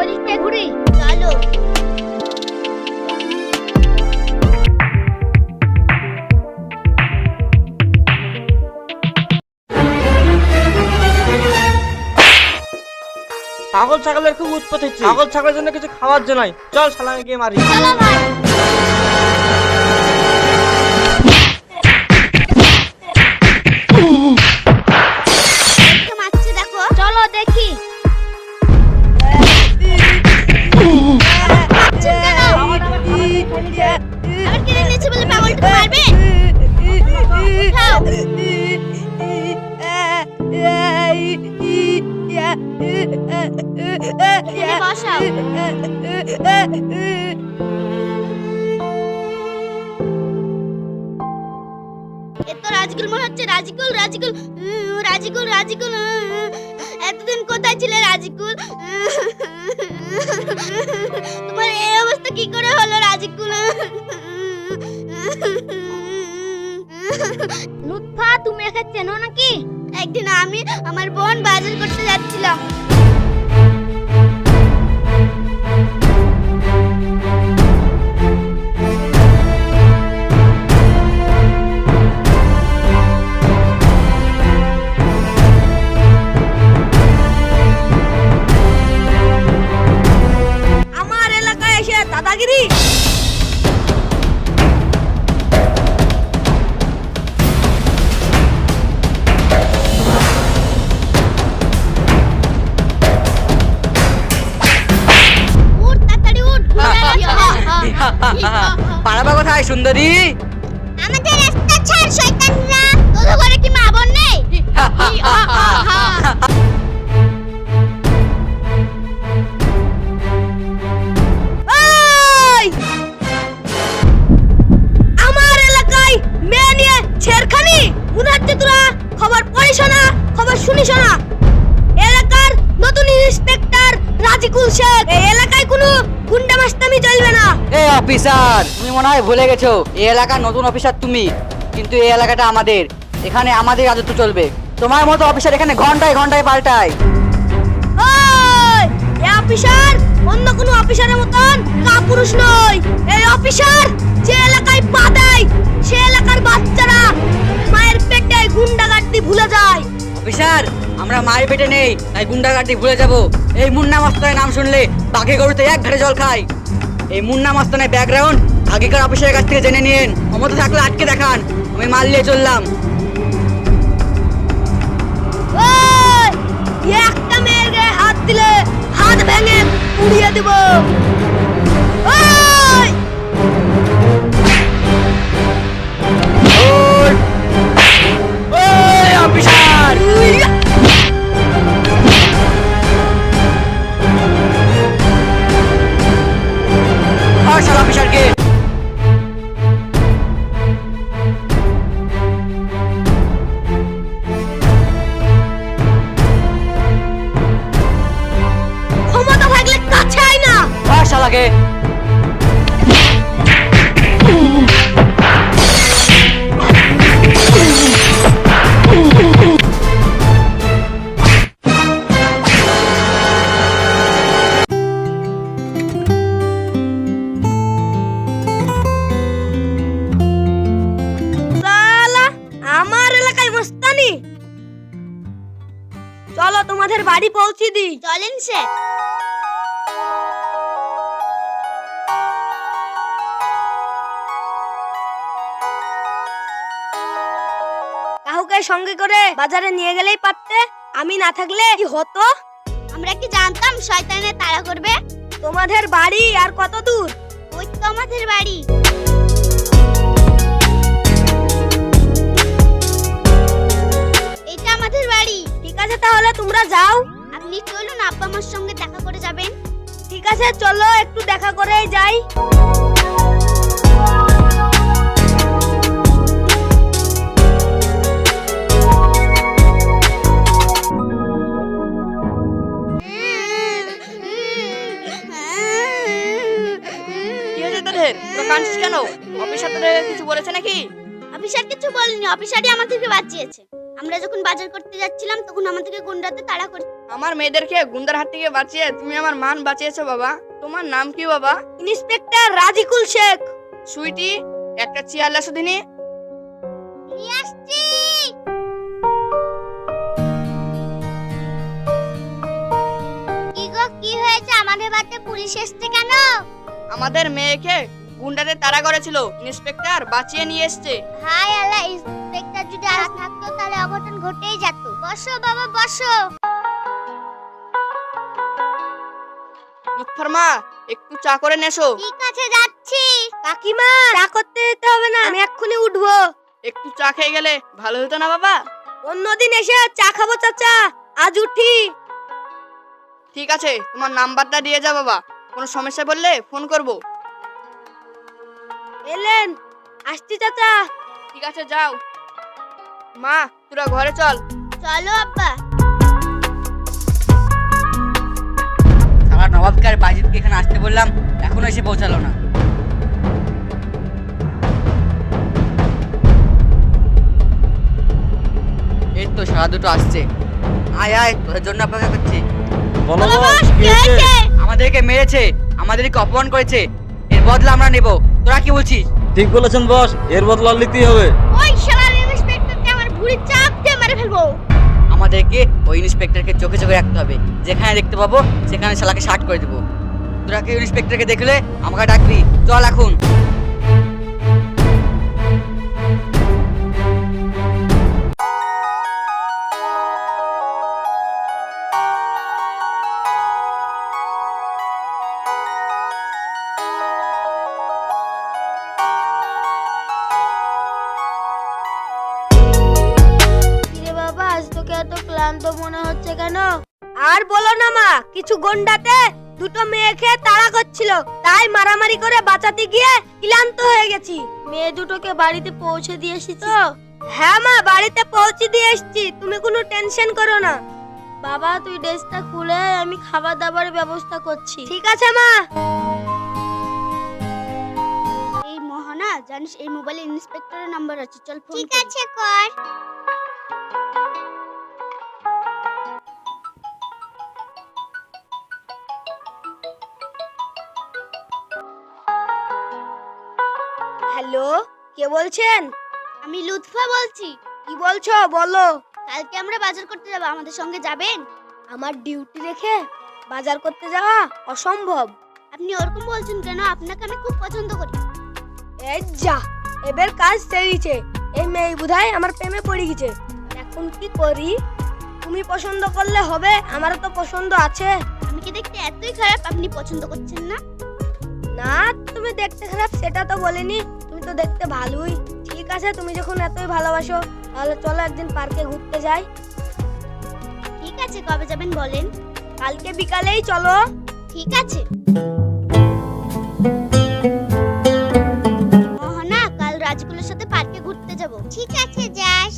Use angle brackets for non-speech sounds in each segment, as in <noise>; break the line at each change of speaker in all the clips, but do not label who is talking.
ওদিকে ঘুরি।
চলো।
ছাগল ছাগলের খুব উৎপাত হচ্ছে। ছাগল ছাগলের জন্য কিছু খাওয়ার জন্য নয়। চল সালামে গিয়ে মারি।
চলো ভাই। দেখতে এখানে বসাও এ রাজগুল মনে হচ্ছে রাজিকুল রাজিকুল উম, রাজিকুল রাজিকুল এতদিন কোথায় ছিলে রাজিকুল? তোমার এই অবস্থা কি করে হলো রাজিকুল?
লুৎফা তুমি একে চেনো নাকি?
একদিন আমি
পাড়াবা কোথায় সুন্দরী?
আমাদের রাস্তা ছাড় শয়তানরা। তোদের ঘরে কি মা বোন নেই? <laughs>
এই! আমার এলাকায় মেয়ে নিয়ে ছেড়খানি? হচ্ছে তোরা খবর পড়িস না খবর শুনিস না। এলাকার নতুন ইন্সপেক্টর রাজিকুল শেখ। এই এলাকায় কোনো গুন্ডা মাস্তামি চলবে না।
এ অফিসার তুমি মনে হয় ভুলে গেছো এই এলাকার নতুন অফিসার তুমি কিন্তু এই এলাকাটা আমাদের এখানে আমাদের রাজত্ব চলবে। তোমার মতো অফিসার এখানে ঘন্টায় ঘন্টায় পাল্টায়।
ওই এই অফিসার অন্য কোনো অফিসারের মতন কাপুরুষ নয়। এই অফিসার যে এলাকায় পা দেয় সে এলাকার বাচ্চারা মায়ের পেটে গুন্ডাগার্দি ভুলে যায়।
অফিসার আমরা মায়ের পেটে নেই তাই গুন্ডাগার্দি ভুলে যাব। এই মুন্না মাস্তানের নাম শুনলে বাঘে গরুতে এক ঘাটে জল খায়। এই মুন্না মাস্তানের ব্যাকগ্রাউন্ড আগেকার অফিসারের কাছ থেকে জেনে নিন। ক্ষমতা থাকলে আটকে দেখান আমি মাল নিয়ে চললাম
একটা মেয়ের গায়ে হাত দিলে হাত ভেঙে উড়িয়ে দেব।
অফিসার!
God. এলাকায় মস্তানি চলো তোমাদের বাড়ি পৌঁছে দিই।
চলেন সে
কাউকে সঙ্গে করে বাজারে নিয়ে গেলেই পারতে। আমি না থাকলে কি হতো?
আমরা কি জানতাম শয়তানে তাড়া করবে?
তোমাদের বাড়ি আর কত দূর?
ওই তো আমাদের বাড়ি। আমাদের বাড়ি।
ঠিক আছে তাহলে তোমরা যাও।
আপনি চলুন আব্বা আমার সঙ্গে দেখা করে যাবেন।
ঠিক আছে চলো একটু দেখা করেই যাই।
কেন অফিসার তোদের? কিছু বলেছে নাকি?
অফিসার কিছু বলেনি অফিসারই আমাদেরকে বাঁচিয়েছে। আমরা যখন বাজার করতে যাচ্ছিলাম তখন আমাদেরকে গুন্ডাতে তাড়া করে
আমার মেয়েদেরকে গুন্ডার হাত থেকে বাঁচিয়ে তুমি আমার মান বাঁচিয়েছো বাবা। তোমার নাম কি বাবা?
ইন্সপেক্টর রাজিকুল শেখ।
সুইটি একটা চেয়ার লাসো দিনি।
নিয়ে আসছি। কি গো কি হয়েছে? আমাদের বাড়িতে পুলিশ এসছে কেন?
আমাদের মেয়েকে গুন্ডাদের তাড়া করেছিল। ইন্সপেক্টর বাঁচিয়ে নিয়ে এসছে।
হাই আল্লাহ ইন্সপেক্টর যদি আজ থাকতো তাহলে অঘটন ঘটেই যেত। বসো বাবা বসো।
লুৎফার মা একটু চা করে নেসো।
ঠিক আছে যাচ্ছি।
কাকিমা চা করতে যেতে হবে না আমি এক্ষুনি উঠবো।
একটু চা খেয়ে গেলে ভালো হতো না বাবা?
অন্যদিন এসে চা খাব চাচা আজ উঠি।
ঠিক আছে তোমার নাম্বারটা দিয়ে যা বাবা। কোনো সমস্যা বললে ফোন করব।
এলেন আসছি চাচা।
ঠিক আছে যাও। মা তোরা ঘরে চল।
চলো আব্বা।
সারা নবাবকে আর বাইজিৎকে এখানে আসতে বললাম এখনও এসে পৌঁছালো না। এই তো সারা দুটো আসছে। আয় আয় তোদের জন্য অপেক্ষা করছি।
বলো
আমাদেরকে মেরেছে আমাদেরকে অপমান করেছে এর বদলা আমরা নেব। তোরা কি বলছিস?
ঠিক বলেছেন বস। এর বদলা নিতেই হবে।
ওই শালার ইন্সপেক্টরকে আমার ভুঁড়ি চাপ দিয়ে মেরে ফেলব।
আমাদেরকে ওই ইন্সপেক্টরকে চোখে চোখে রাখতে হবে। যেখানে দেখতে পাবো সেখানে শালাকে শার্ট করে দেবো। তোরা কি ইন্সপেক্টরকে দেখলে আমাকে ডাকবি। চল এখন।
ক্লান্ত মনে হচ্ছে কেন?
আর বলো না মা কিছু গন্ডাতে দুটো মেয়েকে তাড়া করছিল। তাই মারামারি করে বাঁচাতে গিয়ে ক্লান্ত হয়ে গেছি।
মেয়ে দুটোকে বাড়িতে পৌঁছে দিয়ে এসেছি।
তো হ্যাঁ মা বাড়িতে পৌঁছে দিয়ে এসেছি। তুমি কোনো টেনশন করো না।
বাবা তুই ড্রেসটা খুলে আমি খাবার দাবার ব্যবস্থা করছি।
ঠিক আছে মা।
এই মোহনা জানিস এই মোবাইলে ইন্সপেক্টরের নাম্বার আছে চল ফোন ঠিক আছে কর।
হ্যালো কে বলছেন?
আমি লুৎফা বলছি।
কি বলছো? বলো।
কালকে আমরা বাজার করতে যাব আমাদের সঙ্গে যাবেন?
আমার ডিউটি রেখে বাজার করতে যাওয়া অসম্ভব।
আপনি ওরকম বলছেন কেন? আপনাকে আমি খুব পছন্দ করি।
এই যা এবার কাজ সেরিছে। এই মেয়ে বুধাই আমার প্রেমে পড়ে গেছে। এখন কি করি? তুমি পছন্দ করলে হবে আমারও তো পছন্দ আছে।
আমি কি দেখতে এতই খারাপ? আপনি পছন্দ করছেন না?
না তুমি দেখতে খারাপ সেটা তো বলিনি। তো দেখতে ভালোই। ঠিক আছে তুমি যখন এতই ভালোবাসো তাহলে চলো একদিন পার্কে ঘুরতে যাই।
ঠিক আছে কবে যাবেন বলেন?
কালকে বিকালেই চলো।
ঠিক আছে। মোহনা কাল রাজগুলোর সাথে পার্কে ঘুরতে যাব। ঠিক আছে যাস।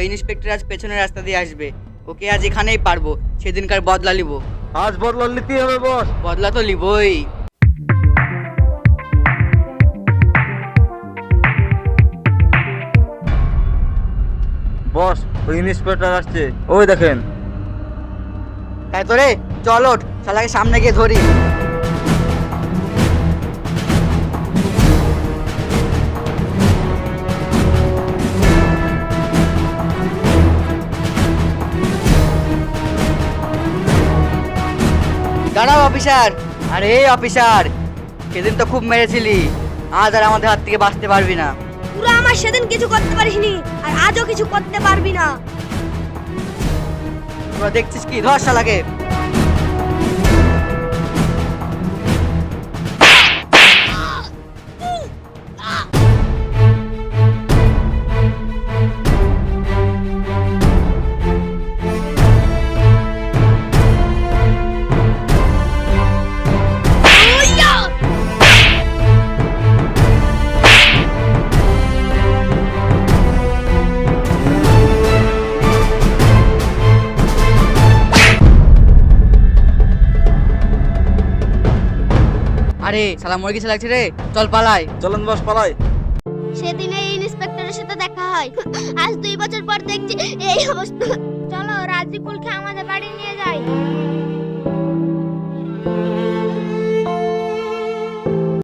ওই ইন্সপেক্টর আজ পেছনের রাস্তা দিয়ে আসবে। ওকে আজ এখানেই পারব। সেদিনকার বদলা লিবো
আজ বদলা নিতেই হবে বস।
বদলা তো লিবই
বস ওই ইন্সপেক্টর আসছে। ওই দেখেন।
তাই তো রে চল ওঠ। শালাকে সামনে গিয়ে ধরি। দাঁড়াও অফিসার। আরে এই অফিসার সেদিন তো খুব মেরেছিলি। আজ আর আমাদের হাত থেকে বাঁচতে পারবি না।
পুরো আমার সেদিন কিছু করতে পারিসনি আর আজও কিছু করতে পারবি না।
তোরা দেখছিস কি ধর্ষা শালাকে আরে সালাম মুরগি গেছে লাগছে রে? চল পালাই।
চলন বস পালাই।
সেদিন এই ইন্সপেক্টরের সাথে দেখা হয়। আজ দুই বছর পর দেখছি এই অবস্থা।
চলো রাজিকুলকে আমাদের বাড়ি নিয়ে